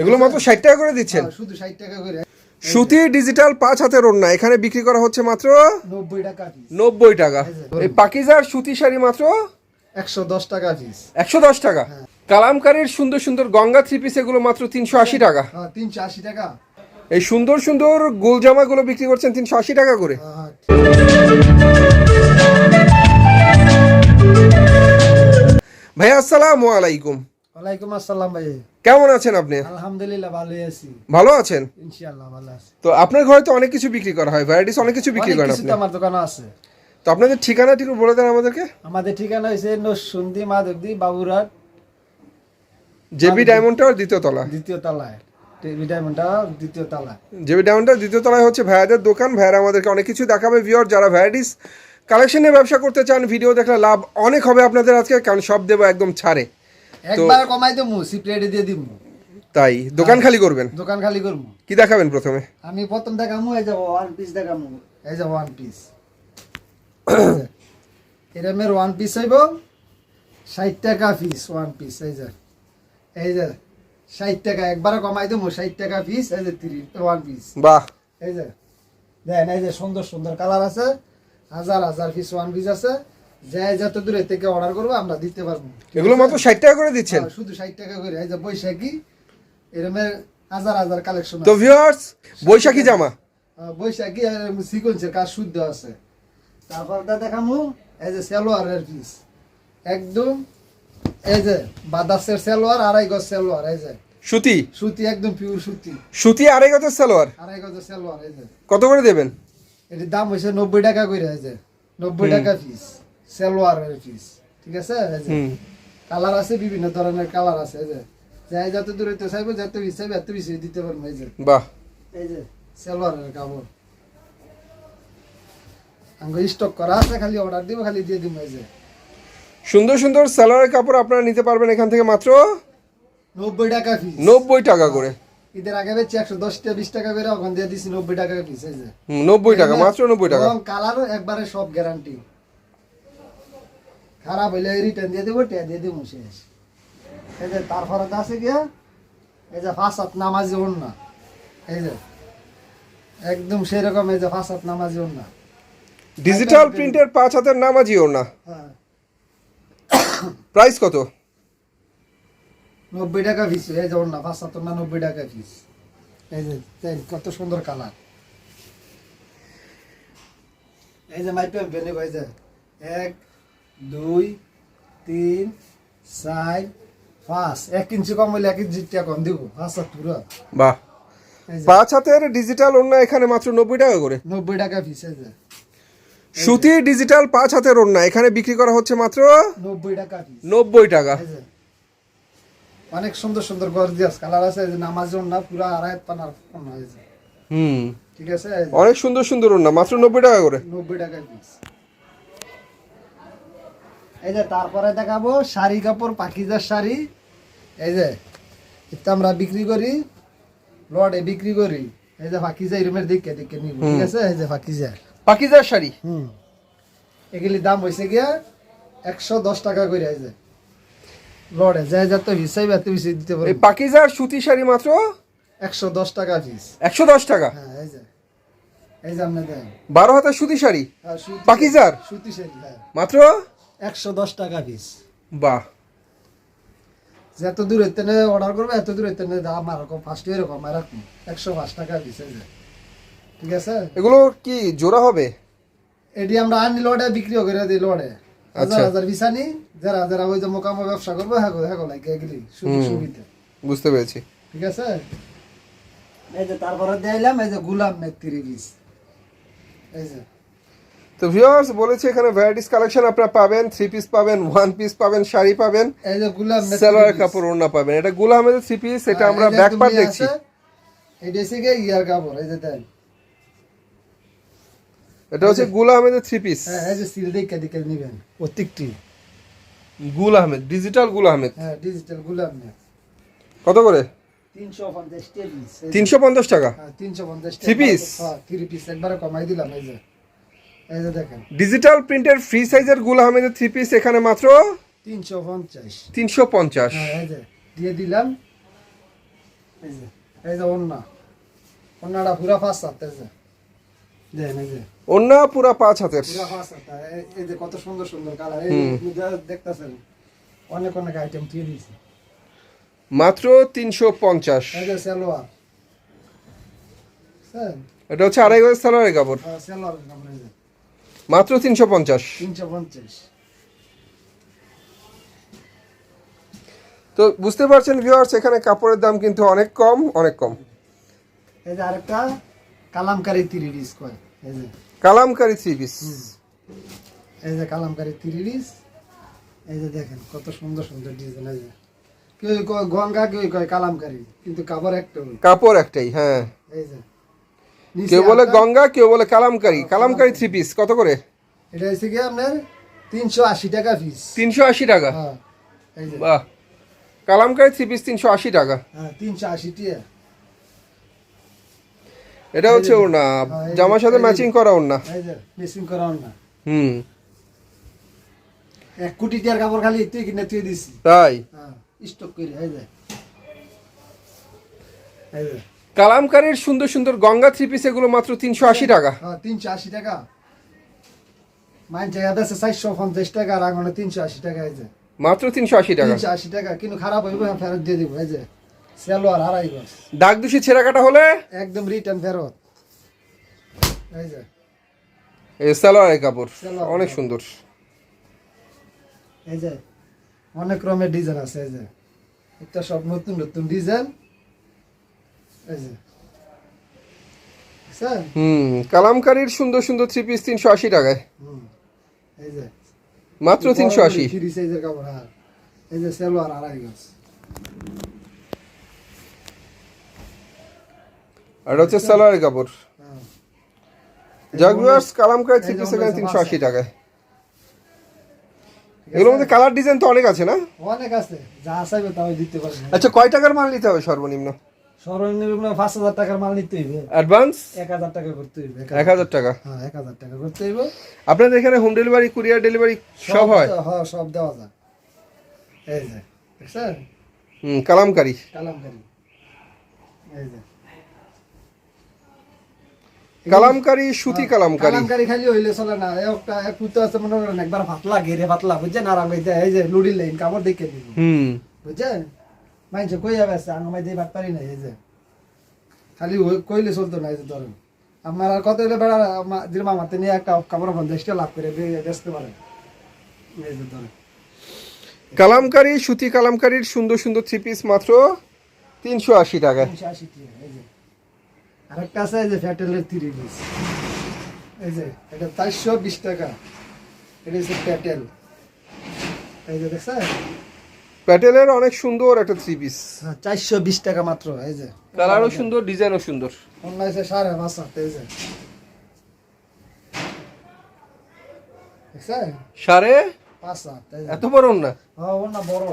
এগুলো মাত্র ষাট টাকা করে দিচ্ছেন? হ্যাঁ, শুধু ষাট টাকা করে। সুতি ডিজিটাল পাঁচ হাতের ওড়না এখানে বিক্রি করা হচ্ছে মাত্র নব্বই টাকা নব্বই টাকা। এই পাকিজার সুতি শাড়ি মাত্র একশো দশ টাকা পিস একশো দশ টাকা। কালামকারীর সুন্দর সুন্দর গঙ্গা থ্রি পিস এগুলো মাত্র তিনশো আশি টাকা। হ্যাঁ তিনশো আশি টাকা। এই সুন্দর সুন্দর গোল জামাগুলো বিক্রি করছেন তিনশো আশি টাকা করে। হ্যাঁ, ভাইয়া আসসালামু আলাইকুম। ওয়ালাইকুম আসসালাম ভাই। কেমন আছেন আপনি? আলহামদুলিল্লাহ ভালোই আছি। ভালো আছেন? ইনশাআল্লাহ ভালো আছি। তো আপনার ঘরে তো অনেক কিছু বিক্রি করা হয় ভ্যারাইটিস অনেক কিছু বিক্রি করেন আপনি। আমার দোকানে আছে। তো আপনাদের ঠিকানা একটু বলে দেন আমাদেরকে। আমাদের ঠিকানা হয়েছে Nasundi Madhabdi Baburhat. JB diamond tower দ্বিতীয় তলা দ্বিতীয় তলায়। টিভি ডায়মন্ডটা দ্বিতীয় তলায়। জেবি ডায়মন্ড টাওয়ার দ্বিতীয় তলায় হচ্ছে ভাইয়াদের দোকান। ভাইয়ারা আমাদেরকে অনেক কিছু দেখাবে ভিওর যারা ভ্যারাইটিস কালেকশনে ব্যবসা করতে চান ভিডিও দেখলে লাভ অনেক হবে আপনাদের আজকে কারণ সব দেবো একদম ছাড়ে। একবার কমাই দেবো সিপ্রেটে দিয়ে দিব। তাই? দোকান খালি করবেন? দোকান খালি করব। কি দেখাবেন প্রথমে? আমি প্রথম দেখামু এই যাব ওয়ান পিস দেখামু এই যাব ওয়ান পিস এরমের ওয়ান পিস হইব ষাট টাকা পিস ওয়ান পিস এই যে। এই যে ষাট টাকা একবারে কমাই দেবো ষাট টাকা পিস এই যে তিরিশ ওয়ান পিস বাহ! এই যে দেন এই যে সুন্দর সুন্দর কালার আছে হাজার হাজার পিস ওয়ান পিস আছে। যত দূরে থেকে অর্ডার করব আমরা দিতে পারব। এগুলো মাত্র ষাট টাকা করে দিচ্ছেন? হ্যাঁ, শুধু ষাট টাকা করে। এই যে বৈশাখী এরমের হাজার হাজার কালেকশন তো ভিউয়ার্স বৈশাখী জামা? বৈশাখী আর সিকোয়েন্সের কাজ শুদ্ধ আছে। তারপর দা দেখামু এই যে সালোয়ারের পিস একদম এই যে বাদাসের সালোয়ার আড়াই গজ সালোয়ার এই যে। সুতি? সুতি একদম পিওর সুতি। সুতি আড়াই সালোয়ার? আড়াই গজ সালোয়ার এই যে। কত করে দেবেন? এটির দাম হয়েছে নব্বই টাকা করে এই যে। নব্বই টাকা পিস সালোয়ারের পিস ঠিক আছে? কালার আছে বিভিন্ন ধরনের কালার আছে এই যে। যাই যত দূরে তো চাইব যত চাইবে এত পিস দিতে পারব এই যে। বাহ। এই যে সালোয়ারের কাপড়। আঙ্গ স্টক করা আছে খালি অর্ডার দিব খালি দিয়ে দিব এই যে। সুন্দর সুন্দর সালোয়ারের কাপড় আপনারা নিতে পারবেন এখান থেকে মাত্র নব্বই টাকা পিস নব্বই টাকা করে। ঈদের আগে বেচছি একশো দশ টাকা বিশ টাকা করে ওখান দিয়ে দিছি নব্বই টাকা পিস এই যে। নব্বই টাকা মাত্র নব্বই টাকা। কালারও একবারে সব গ্যারান্টি খারাপ হইলে রিটার্ন দিয়ে দেবো টিয়া দিয়ে দেবো শেষ। এই যে তারপরে তো আছে গিয়া এই যে ফাঁসাত নামাজি না। এই যে একদম সেরকম এই যে ফাঁসাত নামাজি না। ডিজিটাল প্রিন্টের পাঁচ হাতের নামাজিও না। হ্যাঁ। প্রাইস কত? নব্বই টাকা পিস এই যে না ফাঁসাত না নব্বই টাকা পিস এই যে কত সুন্দর কালার এই যে মাইপে বেনে ভাই যে এক দুই তিন চার পাঁচ। এক ইঞ্চি কম হইলে এক ইঞ্চি টাকা কম দিব। পাঁচ হাত পুরো। বাহ। পাঁচ হাতের ডিজিটাল ওড়না এখানে মাত্র নব্বই টাকা করে? নব্বই টাকা পিস যে। সুতি ডিজিটাল পাঁচ হাতের ওড়না। এখানে বিক্রি করা হচ্ছে মাত্র নব্বই টাকা নব্বই টাকা। অনেক সুন্দর সুন্দর গর্জিয়াস কালার আছে। নামাজ না পুরো আড়াই পানার পানা হয়েছে হুম। ঠিক আছে অনেক সুন্দর সুন্দর ওড়না। মাত্র নব্বই টাকা করে? নব্বই টাকা পিস এই যে তারপরে দেখাবো শাড়ি কাপড় পাখিজার শাড়ি। এই যে এটা আমরা বিক্রি করি। লটে বিক্রি করি। এই যে পাখিজা রুমের দিকে দিকে নিব ঠিক আছে? এই যে পাখিজা পাকিজার শাড়ি? হুম। এগুলি দাম হয়েছে গিয়া একশো দশ টাকা করে এই যে। লড়ে যাই যত হিসাবে এত বেশি দিতে এই পারব পাকিজার সুতি শাড়ি মাত্র? একশো দশ টাকা পিস একশো দশ টাকা? হ্যাঁ এই যে। এই যে আপনি দেন। বারো হাতের সুতি শাড়ি? সুতি- পাকিজার? সুতি শাড়ি হ্যাঁ। মাত্র? একশো দশ টাকা পিস বাহ। যত দূরে তেনে অর্ডার করবে এত দূরে তেনে দাম আর রকম ফার্স্ট এরকম এরকম একশো পাঁচ টাকা পিস ঠিক আছে? এগুলো কি জোড়া হবে? এটি আমরা আনি লড়ে বিক্রিও করে দিই লড়ে। হাজার আচ্ছা। হাজার বিছানি যারা যারা ওই যে মোকামো ব্যবসা করবে হ্যাঁ হ্যাঁ লাগে এগুলি সুবিধা। বুঝতে পেরেছি। ঠিক আছে? এই যে তারপরে দিলাম এই যে গুলাম মেত্রি পিস এই যে। তো ভিউয়ার্স বলেছে এখানে ভ্যারাইটিস কালেকশন আপনারা পাবেন থ্রি পিস পাবেন ওয়ান পিস পাবেন শাড়ি পাবেন এই যে গুলাম সালোয়ার কাপড় ওড়না পাবেন। এটা গুলা আহমেদের থ্রি পিস এটা আমরা ব্যাক পার্ট দেখছি। এটা হচ্ছে গিয়ে ইয়ার কাপড় এই যে দেন। এটা হচ্ছে গুল আহমেদের থ্রি পিস হ্যাঁ এই যে সিল দেখে দেখে নিবেন। প্রত্যেকটি? গুল আহমেদ ডিজিটাল গুল আহমেদ হ্যাঁ ডিজিটাল গুলাম নেট কত করে? তিনশো পঞ্চাশ পিস তিনশো পঞ্চাশ টাকা? হ্যাঁ তিনশো পঞ্চাশ piece? হ্যাঁ থ্রি পিস একবারে কমাই দিলাম এই যে। এই যে দেখেন। ডিজিটাল প্রিন্টের ফ্রি সাইজের গুল আহমেদের থ্রি পিস এখানে মাত্র তিনশো পঞ্চাশ। তিনশো পঞ্চাশ। হ্যাঁ এই যে দিয়ে দিলাম। এই যে এই যে ওন্না ওন্নাটা পুরা হাত এই যে। অন্য পুরা পাঁচ হাতের। পুরা ফার্স্ট হাত এই- যে কত সুন্দর সুন্দর কালার এই যে দেখতেছেন অনেক অনেক আইটেম দিয়ে দিয়েছি। মাত্র তিনশো পঞ্চাশ? এটা হচ্ছে আড়াই গজ সালোয়ারের কাপড়। হ্যাঁ, সালোয়ার কাপড় মাত্র তিনশো পঞ্চাশ। তিনশো পঞ্চাশ। তো বুঝতে পারছেন ভিউয়ার্স এখানে কাপড়ের দাম কিন্তু অনেক কম অনেক কম। এই যে আরেকটা কালামকারি তিরি ডিস কয় এই যে। কালামকারি থ্রি পিস এই যে কালামকারি ডিস এই যে দেখেন কত সুন্দর সুন্দর ডিজাইন এই যে। কেউ কয় গঙ্গা কেউ কয় কালামকারি কিন্তু কাপড় একটা কাপড় একটাই হ্যাঁ। এই যে। কেউ বলে গঙ্গা কেউ বলে কালামকারি। কালামকারি থ্রি পিস কত করে? এটা হচ্ছে কি আপনার তিনশো আশি টাকা পিস তিনশো আশি টাকা? হ্যাঁ এই যে। বাহ। কালামকারি থ্রি পিস তিনশো আশি টাকা। হ্যাঁ তিনশো আশি টিয়া এটা হচ্ছে ওড়না। হ্যাঁ, এই যে- জামার সাথে ম্যাচিং করা ওড়না। এই যে মেশিং করা না হুম। এক কোটি টিয়ার কাপড় খালি তুই কিনে তুই দিছি। তাই? হ্যাঁ স্টক করে এই যে। এই যে। কালামকারির সুন্দর সুন্দর গঙ্গা থ্রি পিস এগুলো মাত্র তিনশো আশি টাকা। হ্যাঁ তিনশো আশি টাকা। মাইন জায়গা আছে চারশো পঞ্চাশ টাকা আর তিনশো আশি টাকা এই যে। মাত্র তিনশো আশি টাকা। তিনশো আশি টাকা কিন্তু খারাপ হইব ফেরত দিয়ে দিব এই যে। সেলোয়ার আড়াই গজ দাগ দুষি ছেঁড়া কাটা হলে? একদম রিটার্ন ফেরত। এই যে। এই সালোয়ারের কাপড়। সালোয়ারের অনেক সুন্দর। এই যে অনেক রকমের ডিজাইন আছে এই যে। একটা সব নতুন নতুন ডিজাইন? হুম কালামকারির সুন্দর সুন্দর থ্রি পিস তিনশো আশি টাকায়। মাত্র তিনশো আশি। হ্যাঁ। আর হচ্ছে সালোয়ারের কাপড়। হ্যাঁ। জাগুয়ার্স কালামকারি থ্রি এই যে পিস এখানে তিনশো আশি টাকায়। এগুলোর মধ্যে কালার ডিজাইন তো অনেক আছে না? অনেক আছে। যা চাইবে তাও দিতে পারবে। আচ্ছা কয় টাকার মাল নিতে হবে সর্বনিম্ন? সর্বনিম্ন পাঁচ হাজার টাকার মাল নিতে হইবে। অ্যাডভান্স এক হাজার টাকা করতে হইবে এক হাজার টাকা? হ্যাঁ এক হাজার টাকা করতে হইবে। আপনাদের এখানে হোম ডেলিভারি কুরিয়ার ডেলিভারি সব হয়? হ্যাঁ সব দেওয়া যায়। এই যে দেখছেন? হুম কালামকারি। কালামকারি। এই যে। কালামকারি সুতি কালামকারি। কালামকারি খালি হইলে চলে না। একটা এক পুতো আছে মনে করেন একবার পাতলা ঘেরে পাতলা বুঝছেন? আর আমি এই যে লুডি লাইন কাপড় দেখে দিব। হুম। বুঝছেন? মাইনছে কই যাবে আছে আঙ্গ মাই দিয়ে বাট পারি না এই যে। খালি কইলে চলতো না এই যে ধরেন। আমার আর কত হইলে বেড়া দিন মামাতে নিয়ে একটা কাপড় পঞ্চাশটা লাভ করে বে- বেচতে পারে। এই যে ধরেন। কালামকারি সুতি কালামকারির সুন্দর সুন্দর থ্রি পিস মাত্র তিনশো আশি টাকায় তিনশো আশি টাকা এই যে। আরেকটা আছে এই যে ফ্যাটেলের তিরি পিস এই যে এটা চারশো বিশ টাকা। এটা হচ্ছে প্যাটেল এই যে দেখছেন? প্যাটেলের অনেক সুন্দর একটা থ্রি পিস চারশো বিশ টাকা মাত্র এই যে। কালারও সুন্দর ডিজাইনও সুন্দর। সাড়ে পাঁচ হাত এই যে। সাড়ে পাঁচ হাত এই যে। এত বড় না? না বড়।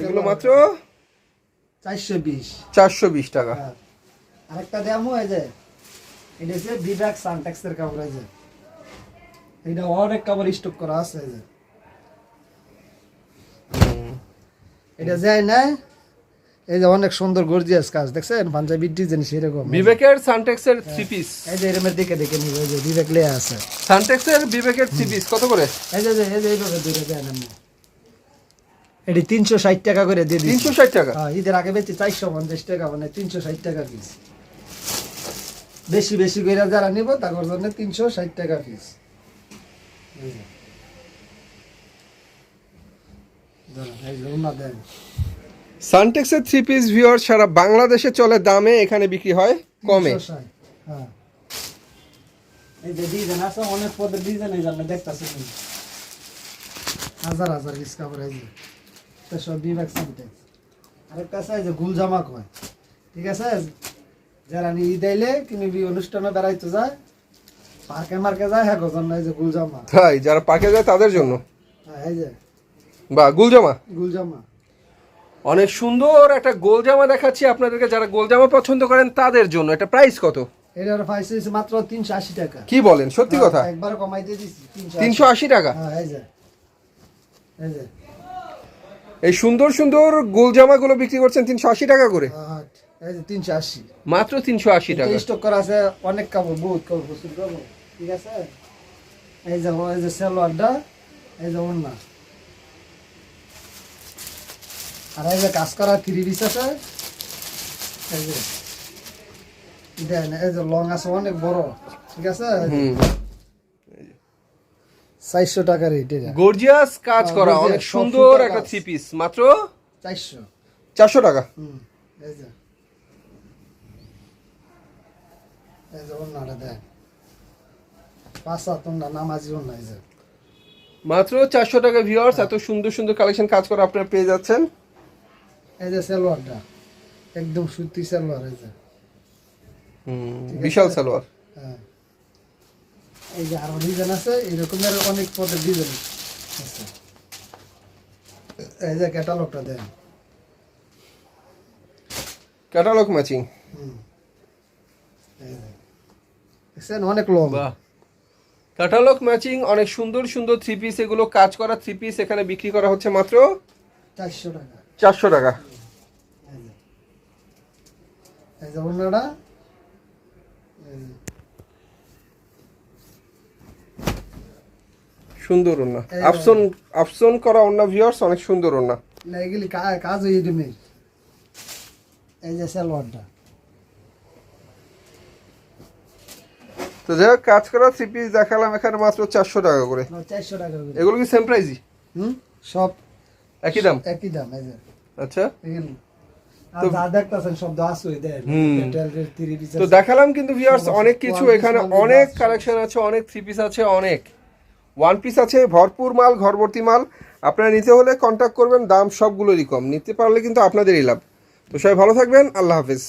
এগুলো মাত্র চারশো বিশ। চারশো বিশ টাকা। হ্যাঁ। আরেকটা দাম হয় যে। এটা হচ্ছে সানটেক্সের কাপড় এই যে। এটা অনেক কাপড় স্টক করা আছে যে। এটা যায় না এই যে অনেক সুন্দর গর্জিয়াস কাজ দেখছেন? পাঞ্জাবির ডিজাইন সেরকম। বিবেকের সানটেক্সের থ্রি পিস এই যে এরমের দিকে দেখে নিব এই যে বিবেক লেয়া আছে। সানটেক্সের বিবেকের থ্রি পিস কত করে? এই যে এই যে- এই যে এইভাবে দূরে যায় না এটি তিনশো ষাট টাকা করে দিয়ে দিচ্ছি। তিনশো ষাট টাকা? হ্যাঁ ঈদের আগে বেচি চারশো পঞ্চাশ টাকা মানে তিনশো ষাট টাকা পিস বেশি বেশি করে যারা নিব তাদের জন্য তিনশো ষাট টাকা পিস দেন সানটেক্সের থ্রি পিস ভিওর সারা বাংলাদেশে চলে দামে এখানে বিক্রি হয় কমে। 360, এই যে ডিজাইন আছে অনেক ডিজাইন হাজার হাজার সব আরেকটা আছে এই যে গুল কয় ঠিক আছে? যারা নি ঈদ আইলে কিনবি অনুষ্ঠানে বেড়াইতে যায় পার্কে মার্কে যায় হ্যাঁ গজন এই যে গুল জামা তাই যারা পার্কে যায় তাদের জন্য? হ্যাঁ এই যে। বা গুলজামা? গুল জামা অনেক সুন্দর একটা গোল জামা দেখাচ্ছি আপনাদেরকে যারা গোল জামা পছন্দ করেন তাদের জন্য। এটা প্রাইস কত? এটার প্রাইস হয়েছে মাত্র তিনশো আশি টাকা। কি বলেন? সত্যি কথা? একবার কমাইতে দিছি তিনশো তিনশো আশি টাকা? হ্যাঁ এই যে। এই যে। এই সুন্দর সুন্দর গোল জামাগুলো বিক্রি করছেন তিনশো আশি টাকা করে। তিনশো আশি। মাত্র তিনশো আশি টাকা। স্টক করা আছে অনেক কাপড় বহুত কাপড় প্রচুর কাপড় ঠিক আছে? এই যে এই যে সালোয়ারটা এই যে আর এই যে কাজ করা থ্রি পিস আছে এই যে। দেন এই যে লং আছে অনেক বড়। ঠিক আছে? হুম। চারশো টাকার রেট গর্জিয়াস কাজ হ্যাঁ, করা অনেক সুন্দর একটা থ্রি পিস মাত্র? চারশো। চারশো টাকা। হুম এই যে। এই যে ওন্নাটা দেন পাঁচ সাত ওন্না নামাজি ওন্না এই যে। মাত্র চারশো টাকা ভিউয়ার্স এত সুন্দর সুন্দর কালেকশন কাজ করা আপনারা পেয়ে যাচ্ছেন। এই যে সালোয়ারটা একদম সুতি সালোয়ার এই যে। বিশাল সালোয়ার। হ্যাঁ। এই যে আরও ডিজাইন আছে এরকমের অনেক পদের ডিজাইন আছে। এই যে ক্যাটালগটা দেন। ক্যাটালগ ম্যাচিং হুম। এই যে। দেখছেন অনেক লং ক্যাটালগ ম্যাচিং অনেক সুন্দর সুন্দর থ্রি পিস এগুলো কাজ করা থ্রি পিস এখানে বিক্রি করা হচ্ছে মাত্র চারশো টাকা। চারশো টাকা। সুন্দর ওনা আফসন আফসন করা ওনা ভিউয়ার্স অনেক সুন্দর ওনা এগুলি কাজ হয়ে এই যে সালোয়ারটা তো যাই হোক, কাজ করা থ্রি পিস দেখালাম এখানে মাত্র চারশো টাকা করে। চারশো টাকা করে। এগুলো কি সেম প্রাইসই হুম? সব একই দাম? একই দাম আচ্ছা। তো দেখালাম কিন্তু ভিউয়ার্স অনেক কিছু এখানে অনেক কালেকশন আছে অনেক থ্রি পিস আছে অনেক। ওয়ান পিস আছে ভরপুর মাল ঘরভর্তি মাল। আপনারা নিতে হলে কন্ট্যাক্ট করবেন দাম সবগুলোরই কম। নিতে পারলে কিন্তু আপনাদেরই লাভ। তো সবাই ভালো থাকবেন আল্লাহ হাফিজ।